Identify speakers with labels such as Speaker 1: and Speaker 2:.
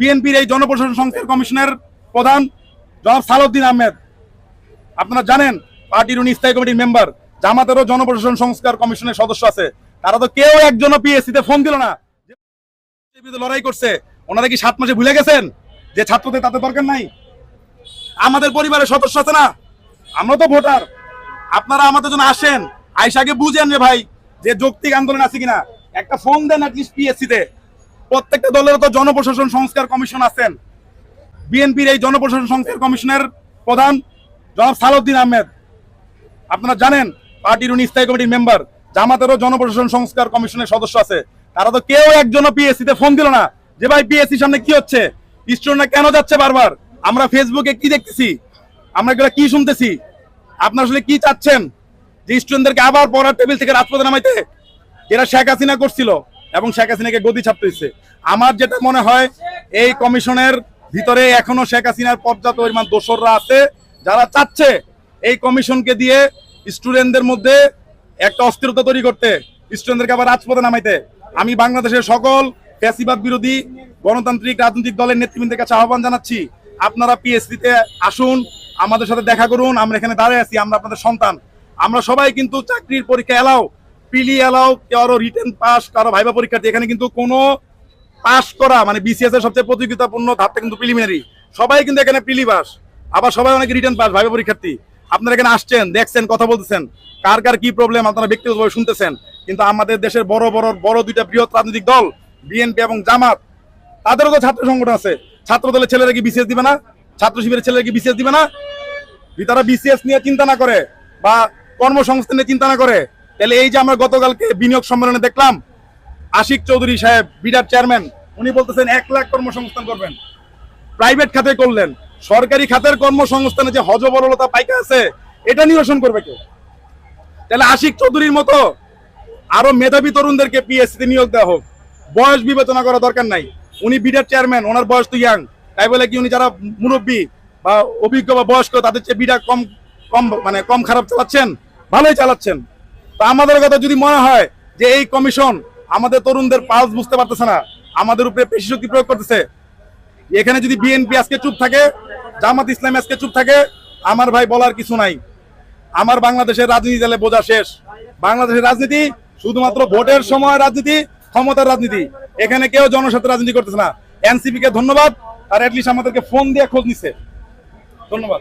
Speaker 1: বিএনপির এই জনপ্রশাসন সংস্কার কমিশনের প্রধান জনাব সালাউদ্দিন আহমেদ। আপনারা জানেন, পার্টির উনি স্থায়ী কমিটির মেম্বার, জামাতেরও জনপ্রশাসন সংস্কার কমিশনের সদস্য আছে। তারা তো কেউ একজনও পিএসসি তে ফোন দিল না। লড়াই করছে, ওনারা কি সাত মাসে ভুলে গেছেন যে ছাত্রদের তাতে দরকার নাই? আমাদের পরিবারের সদস্য আছে না? আমরা তো ভোটার। আপনারা আমাদের জন্য আসেন, আইসাকে বুঝেন যে ভাই, যে যৌক্তিক আন্দোলন আছে কিনা। একটা ফোন দেন অ্যাটলিস্ট পিএসসি তে। প্রত্যেকটা দলের তো জনপ্রশাসন সংস্কার কমিশন আছেন। বিএনপির এই জনপ্রশাসন সংস্কার কমিশনের প্রধান জনাব সালাউদ্দিন আহমেদ। আপনারা জানেন, পার্টির উনি স্থায়ী কমিটির মেম্বার, জামাতেরও জনপ্রশাসন সংস্কার কমিশনের সদস্য আছে। তারা তো কেউ একজনও পিএসসি তে ফোন দিল না যে, ভাই পিএসসি সামনে কি হচ্ছে? স্টুডেন্টরা কেন যাচ্ছে বারবার? আমরা ফেসবুকে কি দেখতেছি? আমরা এগুলো কি শুনতেছি? আপনারা আসলে কি চাচ্ছেন? যে স্টুডেন্টদেরকে আবার পড়ার টেবিল থেকে রাজপথে নামাইতে? এরা শেখ হাসিনা করছিল। এবং শেখ হাসিনাকে গদি ছাপতে দিচ্ছে আমার যেটা মনে হয়, এই কমিশনের ভিতরে এখনও শেখ হাসিনার পর্যাপ্ত পরিমাণ দোসররা আছে, যারা চাচ্ছে এই কমিশনকে দিয়ে স্টুডেন্টদের মধ্যে একটা অস্থিরতা তৈরি করতে, স্টুডেন্টদেরকে আবার রাজপথে নামাইতে। আমি বাংলাদেশের সকল ফ্যাসিবাদ বিরোধী, গণতান্ত্রিক, রাজনৈতিক দলের নেতৃবৃন্দের কাছে আহ্বান জানাচ্ছি, আপনারা পিএসসি তে আসুন, আমাদের সাথে দেখা করুন, আমরা এখানে দাঁড়িয়ে আছি, আমরা আপনাদের সন্তান। আমরা সবাই কিন্তু চাকরির পরীক্ষা এলাও পিলি এলাও কারও রিটেন পাস কারও ভাইবা পরীক্ষার্থী, এখানে কিন্তু কোনো পাস করা মানে বিসিএস এর সবচেয়ে প্রতিযোগিতাপূর্ণ ধাপটা কিন্তু প্রিলিমিনারি সবাই কিন্তু এখানে প্রিলি পাস আবার সবাই অনেকে রিটার্ন পাস ভাইবা পরীক্ষার্থী। আপনারা এখানে আসছেন, দেখছেন, কথা বলতেছেন, কার কার কি প্রবলেম আপনারা ব্যক্তিগতভাবে শুনতেছেন। কিন্তু আমাদের দেশের বড় বড় বড় দুইটা বৃহৎ রাজনৈতিক দল বিএনপি এবং জামাত, তাদেরও তো ছাত্র সংগঠন আছে। ছাত্র দলের ছেলেরা কি বিসিএস দিবে না? ছাত্র শিবিরের ছেলেরা কি বিসিএস দিবে না? তারা বিসিএস নিয়ে চিন্তা না করে বা কর্মসংস্থান নিয়ে চিন্তা না করে তাহলে এই যে আমরা গতকালকে বিনিয়োগ সম্মেলনে দেখলাম, আশিক চৌধুরী সাহেব, বিডার চেয়ারম্যান, উনি বলতেছেন এক লাখ কর্মসংস্থান করবেন। প্রাইভেট খাতে করলেন। সরকারি খাতের কর্মসংস্থানে যে হজবরলতা পাইকা আছে, এটা নিরসন করবে কে? তাহলে আশিক চৌধুরীর মতো আরও মেধাবী তরুণদেরকে পিএসসি তে নিয়োগ দেওয়া হোক। বয়স বিবেচনা করা দরকার নাই। উনি বিডার চেয়ারম্যান, ওনার বয়স তো ইয়াং। তাই বলে কি উনি যারা মুরব্বী বা অভিজ্ঞ বা বয়স্ক, তাদের চেয়ে বিডা কম কম মানে কম খারাপ চালাচ্ছেন? ভালোই চালাচ্ছেন। তো আমাদের কথা যদি মনে হয় যে এই কমিশন আমাদের তরুণদের পালস বুঝতে পারতেছে না, আমাদের উপরে পেশি শক্তি প্রয়োগ করতেছে, এখানে যদি বিএনপি আজকে চুপ থাকে, জামাত ইসলাম আজকে চুপ থাকে, আমার ভাই বলার কিছু নাই। আমার বাংলাদেশের রাজনীতি তাহলে বোঝা শেষ। বাংলাদেশের রাজনীতি শুধুমাত্র ভোটের সময় রাজনীতি, ক্ষমতার রাজনীতি। এখানে কেউ জনস্বার্থে রাজনীতি করতেছে না। এনসিপি কে ধন্যবাদ, আর অ্যাটলিস্ট আমাদেরকে ফোন দিয়ে খোঁজ নিছে। ধন্যবাদ।